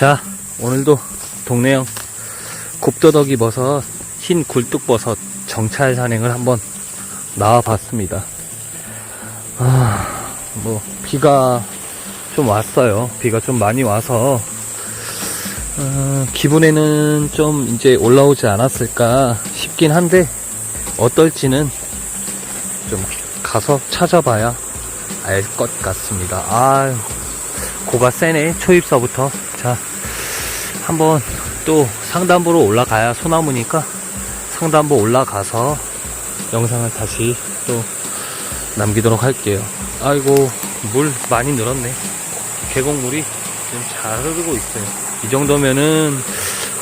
자, 오늘도 동네형 곱더덕이 버섯, 흰 굴뚝버섯 정찰 산행을 한번 나와봤습니다. 아, 뭐, 비가 좀 왔어요. 비가 좀 많이 와서, 어, 기분에는 좀 이제 올라오지 않았을까 싶긴 한데, 어떨지는 좀 가서 찾아봐야 알 것 같습니다. 아 고가 세네, 초입서부터. 자, 한번 또 상단부로 올라가야 소나무니까 상단부 올라가서 영상을 다시 또 남기도록 할게요. 아이고, 물 많이 늘었네. 계곡물이 지금 잘 흐르고 있어요. 이 정도면은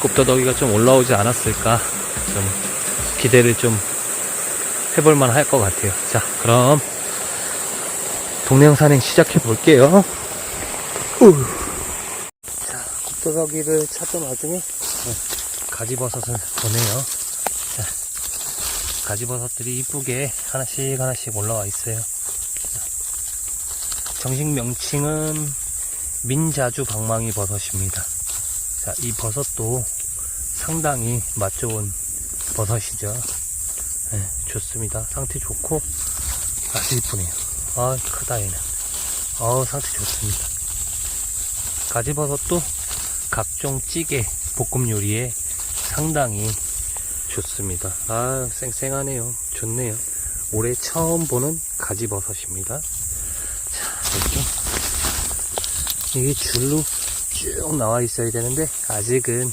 곱더덕이가 좀 올라오지 않았을까. 좀 기대를 좀 해볼만 할 것 같아요. 자, 그럼 동네형 산행 시작해 볼게요. 자, 곱더덕이를 찾던 와중에 네, 가지버섯을 보네요. 자, 가지버섯들이 이쁘게 하나씩 하나씩 올라와 있어요. 자, 정식 명칭은 민자주 방망이 버섯입니다. 자, 이 버섯도 상당히 맛 좋은 버섯이죠. 네, 좋습니다. 상태 좋고 아주 이쁘네요. 아, 크다 얘는. 어, 상태 좋습니다. 가지버섯도 각종 찌개, 볶음 요리에 상당히 좋습니다. 아, 쌩쌩하네요. 좋네요. 올해 처음 보는 가지버섯입니다. 자, 이렇게. 이게 줄로 쭉 나와 있어야 되는데, 아직은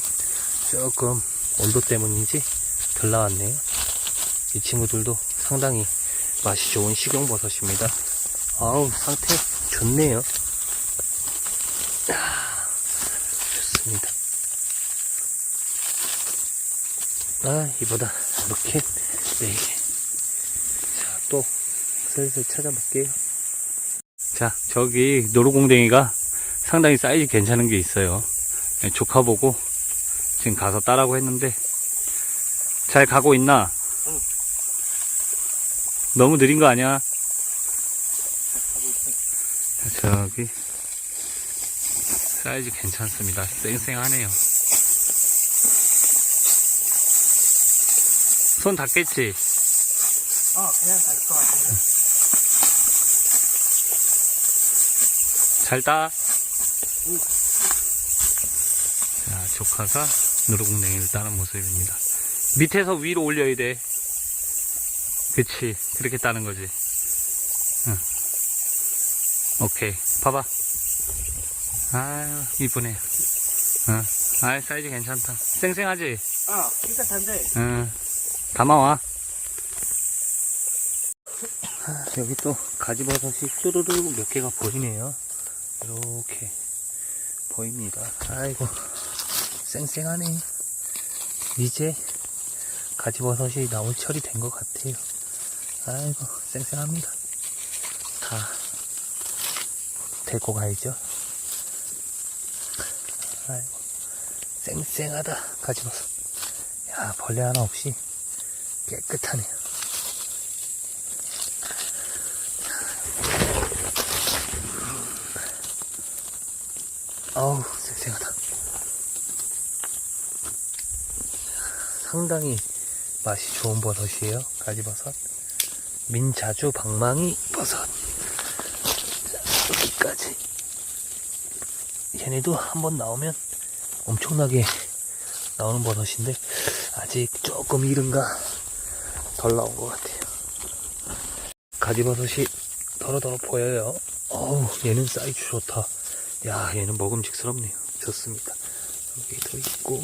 조금 온도 때문인지 덜 나왔네요. 이 친구들도 상당히 맛이 좋은 식용버섯입니다. 아우, 상태 좋네요. 아, 좋습니다. 아, 이보다 이렇게 네 개. 자, 또 슬슬 찾아볼게요. 자, 저기 노루공댕이가 상당히 사이즈 괜찮은 게 있어요. 네, 조카 보고 지금 가서 따라고 했는데 잘 가고 있나? 너무 느린 거 아니야? 자, 저기 사이즈 괜찮습니다. 쌩쌩하네요. 손 닿겠지? 어, 그냥 갈것 같은데. 잘 따. 자, 조카가 누르공댕이를 따는 모습입니다. 밑에서 위로 올려야 돼. 그치. 그렇게 따는 거지. 응. 오케이. 봐봐. 아유, 이쁘네. 응. 아이, 사이즈 괜찮다. 쌩쌩하지? 어, 깨끗한데. 응. 담아와. 여기 또 가지버섯이 뚜루루 몇 개가 보이네요. 이렇게 보입니다. 아이고, 쌩쌩하네. 이제 가지버섯이 나올 철이 된 것 같아요. 아이고, 쌩쌩합니다. 다 데리고 가야죠. 아이고, 쌩쌩하다, 가지버섯. 야, 벌레 하나 없이 깨끗하네요. 어우, 쌩쌩하다. 상당히 맛이 좋은 버섯이에요. 가지버섯. 민자주 방망이 버섯. 자, 여기까지. 얘네도 한번 나오면 엄청나게 나오는 버섯인데, 아직 조금 이른가 덜 나온 것 같아요. 가지버섯이 더러더러 보여요. 어우, 얘는 사이즈 좋다. 야, 얘는 먹음직스럽네요. 좋습니다. 여기 더 있고.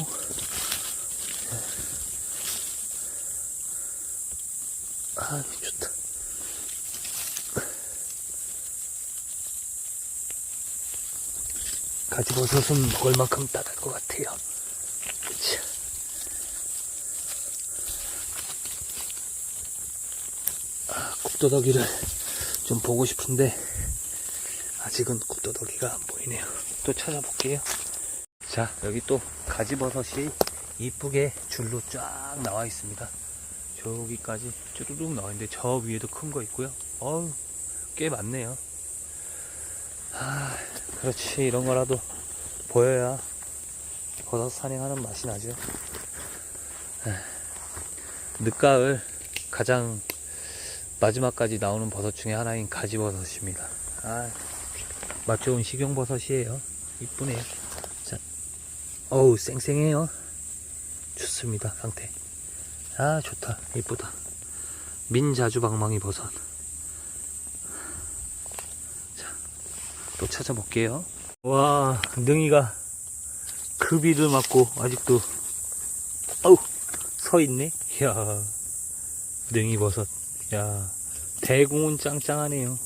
아, 좋다. 가지버섯은 먹을 만큼 따를 것 같아요. 그치. 아, 굽더덕이를 좀 보고 싶은데, 아직은 굽더덕이가 안 보이네요. 또 찾아볼게요. 자, 여기 또 가지버섯이 이쁘게 줄로 쫙 나와 있습니다. 저기까지 쭈루룩 나와 있는데 저 위에도 큰 거 있고요. 어우, 꽤 많네요. 아, 그렇지. 이런 거라도 보여야 버섯 산행하는 맛이 나죠. 에, 늦가을 가장 마지막까지 나오는 버섯 중에 하나인 가지버섯입니다. 아, 맛 좋은 식용버섯이에요. 이쁘네요. 자, 어우, 쌩쌩해요. 좋습니다, 상태. 아, 좋다. 이쁘다. 민자주방망이 버섯. 또 찾아볼게요. 와, 능이가 그 비를 맞고 아직도, 어우, 서 있네? 이야, 능이 버섯. 야, 대공은 짱짱하네요.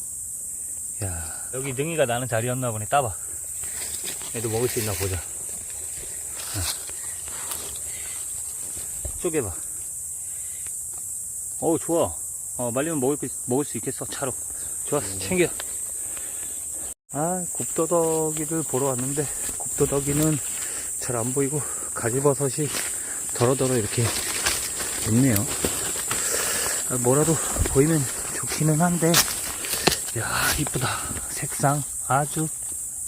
야, 여기 능이가 나는 자리였나 보네. 따봐. 얘도 먹을 수 있나 보자. 어. 쪼개봐. 어우, 좋아. 어, 말리면 먹을, 거- 먹을 수 있겠어, 차로. 좋았어, 챙겨. 아, 굽더덕이를 보러 왔는데, 굽더덕이는 잘 안 보이고, 가지버섯이 더러더러 이렇게 있네요. 아, 뭐라도 보이면 좋기는 한데, 야, 이쁘다. 색상 아주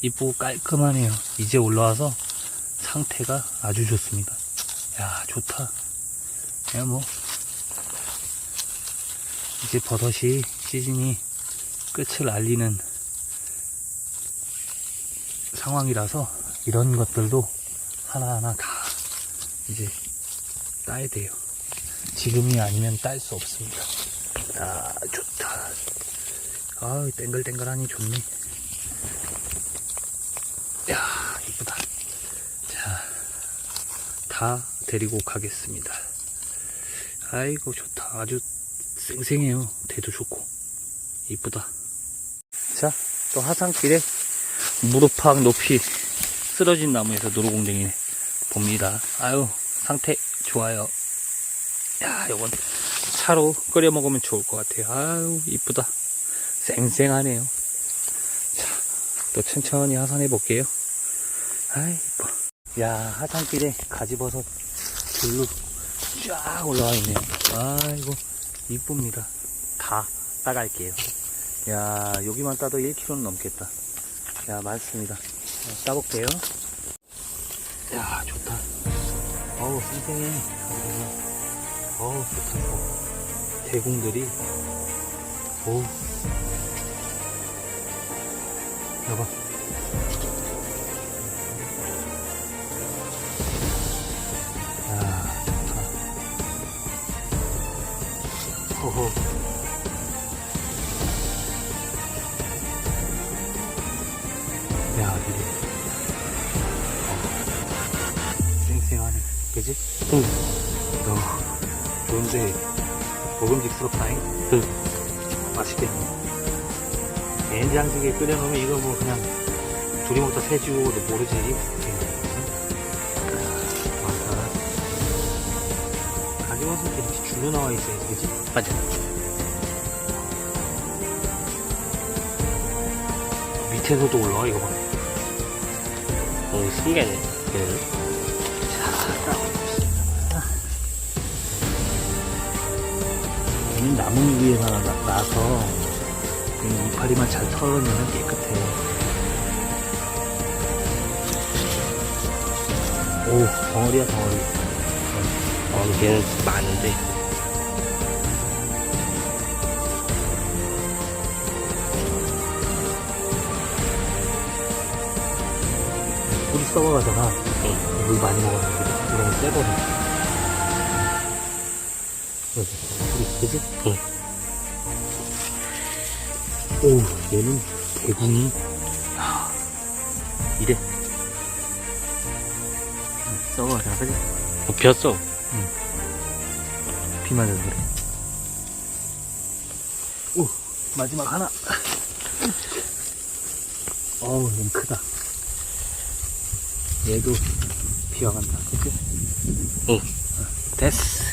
이쁘고 깔끔하네요. 이제 올라와서 상태가 아주 좋습니다. 야, 좋다. 야, 뭐, 이제 버섯이 시즌이 끝을 알리는 상황이라서 이런 것들도 하나하나 다 이제 따야 돼요. 지금이 아니면 딸 수 없습니다. 아, 좋다. 아, 땡글땡글하니 좋네. 야, 이쁘다. 자, 다 데리고 가겠습니다. 아이고, 좋다. 아주 쌩쌩해요. 대도 좋고. 이쁘다. 자, 또 하산길에 무릎팍 높이 쓰러진 나무에서 노루공댕이 봅니다. 아유, 상태 좋아요. 야, 요건 차로 끓여 먹으면 좋을 것 같아요. 아유, 이쁘다. 쌩쌩하네요. 자, 또 천천히 하산해 볼게요. 아이, 이뻐. 야, 하산길에 가지버섯 줄로 쫙 올라와 있네요. 아이고, 이쁩니다. 다 따갈게요. 야, 여기만 따도 1kg는 넘겠다. 야, 많습니다. 자, 따볼게요. 야, 좋다. 어우, 쌩쌩해. 어우, 좋다. 어, 대공들이, 어우. 여봐. 야, 좋다. 호호. 좋은데, 먹음직스럽다잉? 응. 맛있겠네. 된장찌개 끓여놓으면 이거 뭐 그냥 둘이 먹다 새지 오고도 모르지. 맞다. 가져와서 이렇게 줄로 나와 있어야지, 그지? 맞아. 밑에서도 올라와, 이거 봐. 어, 신기하네. 네. 얘는 나무 위에 나, 나서 이 이파리만 잘 털어내면 깨끗해. 오, 덩어리야, 덩어리. 어, 걔는 많은데. 물이 썩어가잖아. 응. 물 많이 먹어서 그래. 이런 거 떼버려. 물이, 그지? 응. 오, 얘는 대궁이, 야, 이래. 응, 썩어가잖아, 그지? 어, 비었어. 비 맞아서 그래. 오, 마지막 하나. 어우, 얘는 크다. 얘도 비와 간다, 그치? 응. 됐어.